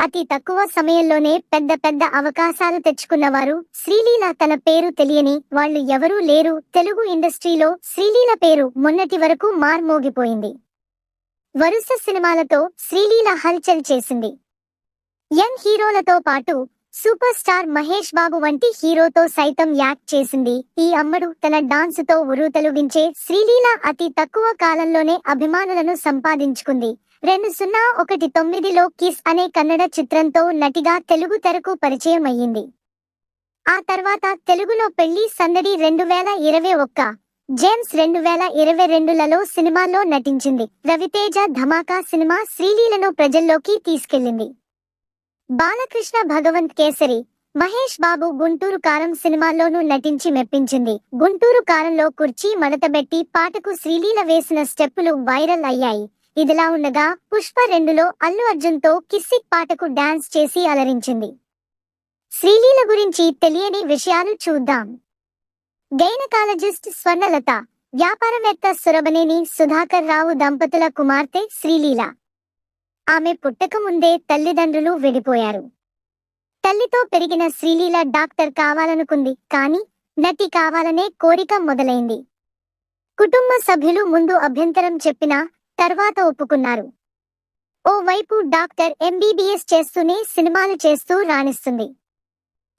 అతి తక్కువ సమయంలోనే పెద్ద పెద్ద అవకాశాలు తెచ్చుకున్నవారు శ్రీలీల తన పేరు తెలియని వాళ్ళు ఎవరూ లేరు. తెలుగు ఇండస్ట్రీలో శ్రీలీల పేరు మొన్నటి వరకు మార్మోగిపోయింది. వరుస సినిమాలతో శ్రీలీల హల్చల్ చేసింది. యంగ్ హీరోలతో పాటు సూపర్ స్టార్ మహేష్ బాబు వంటి హీరోతో సైతం యాక్ట్ చేసింది. ఈ అమ్మడు తన డాన్సుతో ఉరుతలుగించే శ్రీలీల అతి తక్కువ కాలంలోనే అభిమానులను సంపాదించుకుంది. రెండు సున్నా ఒకటి తొమ్మిదిలో కిస్ అనే కన్నడ చిత్రంతో నటిగా తెలుగు తెరకు పరిచయం అయ్యింది. ఆ తర్వాత తెలుగులో పెళ్ళి సందడి రెండు వేల ఇరవై ఒక్క జేమ్స్ రెండు వేల ఇరవై రెండులలో సినిమాల్లో నటించింది. రవితేజ ధమాకా సినిమా శ్రీలీలను ప్రజల్లోకి తీసుకెళ్ళింది బాలకృష్ణ భగవంత్ కేసరి మహేష్ బాబు గుంటూరు కారం సినిమాల్లోనూ నటించి మెప్పించింది. గుంటూరు కారంలో కుర్చీ మడతబెట్టి పాటకు శ్రీలీల వేసిన స్టెప్పులు వైరల్ అయ్యాయి. ఇదిలా ఉండగా పుష్ప రెండులో అల్లు అర్జున్తో కిస్సిక్ పాటకు డాన్స్ చేసి అలరించింది. శ్రీలీల గురించి తెలియని విషయాలు చూద్దాం. గైనకాలజిస్ట్ స్వర్ణలత వ్యాపారవేత్త సురభనేని సుధాకర్ రావు దంపతుల కుమార్తె శ్రీలీల. ఆమె పుట్టక ముందే తల్లిదండ్రులు విడిపోయారు. తల్లితో పెరిగిన శ్రీలీల డాక్టర్ కావాలనుకుంది కానీ నటి కావాలనే కోరిక మొదలైంది. కుటుంబ సభ్యులు ముందు అభ్యంతరం చెప్పినా తర్వాత ఒప్పుకున్నారు. ఓవైపు డాక్టర్ ఎంబీబీఎస్ చేస్తూనే సినిమాలు చేస్తూ రాణిస్తుంది.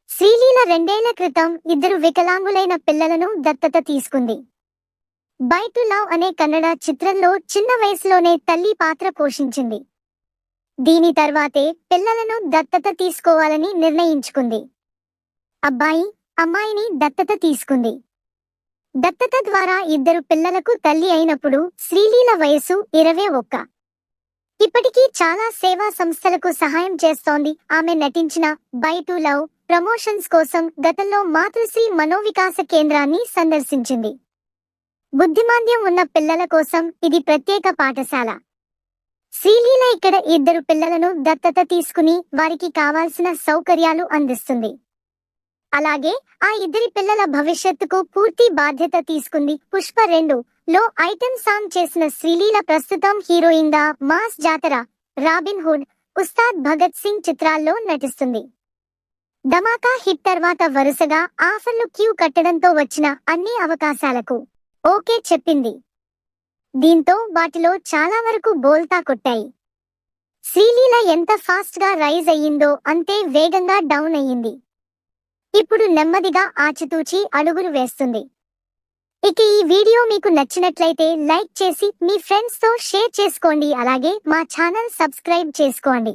శ్రీలీల రెండేళ్ళ క్రితం ఇద్దరు వికలాంగులైన పిల్లలను దత్తత తీసుకుంది. బై లవ్ అనే కన్నడ చిత్రంలో చిన్న వయసులోనే తల్లి పాత్ర పోషించింది. దీని తర్వాతే పిల్లలను దత్తత తీసుకోవాలని నిర్ణయించుకుంది. అబ్బాయి అమ్మాయిని దత్తత తీసుకుంది. దత్తత ద్వారా ఇద్దరు పిల్లలకు తల్లి అయినప్పుడు శ్రీలీల వయసు ఇరవై ఒక్క. ఇప్పటికీ చాలా సేవా సంస్థలకు సహాయం చేస్తోంది. ఆమె నటించిన బై టు లవ్ ప్రమోషన్స్ కోసం గతంలో మాతృశ్రీ మనోవికాస కేంద్రాన్ని సందర్శించింది. బుద్ధిమాంద్యం ఉన్న పిల్లల కోసం ఇది ప్రత్యేక పాఠశాల. శ్రీలీల ఇక్కడ ఇద్దరు పిల్లలను దత్తత తీసుకుని వారికి కావాల్సిన సౌకర్యాలు అందిస్తుంది. అలాగే ఆ ఇద్దరి పిల్లల భవిష్యత్తుకు పూర్తి బాధ్యత తీసుకుంది. పుష్ప రెండు లో ఐటెం సాంగ్ చేసిన శ్రీలీల ప్రస్తుతం హీరోయిన్గా Mass Jathara Robin Hood Ustaad Bhagat Singh చిత్రాల్లో నటిస్తుంది. ధమాకా హిట్ తర్వాత వరుసగా ఆఫర్లు క్యూ కట్టడంతో వచ్చిన అన్ని అవకాశాలకు ఓకే చెప్పింది. దీంతో వాటిలో చాలా వరకు బోల్తా కొట్టాయి. శ్రీలీల ఎంత ఫాస్ట్గా రైజ్ అయ్యిందో అంతే వేగంగా డౌన్ అయ్యింది. ఇప్పుడు నెమ్మదిగా ఆచితూచి అడుగులు వేస్తుంది. ఇక ఈ వీడియో మీకు నచ్చినట్లయితే లైక్ చేసి మీ ఫ్రెండ్స్తో షేర్ చేసుకోండి. అలాగే మా ఛానల్ సబ్స్క్రైబ్ చేసుకోండి.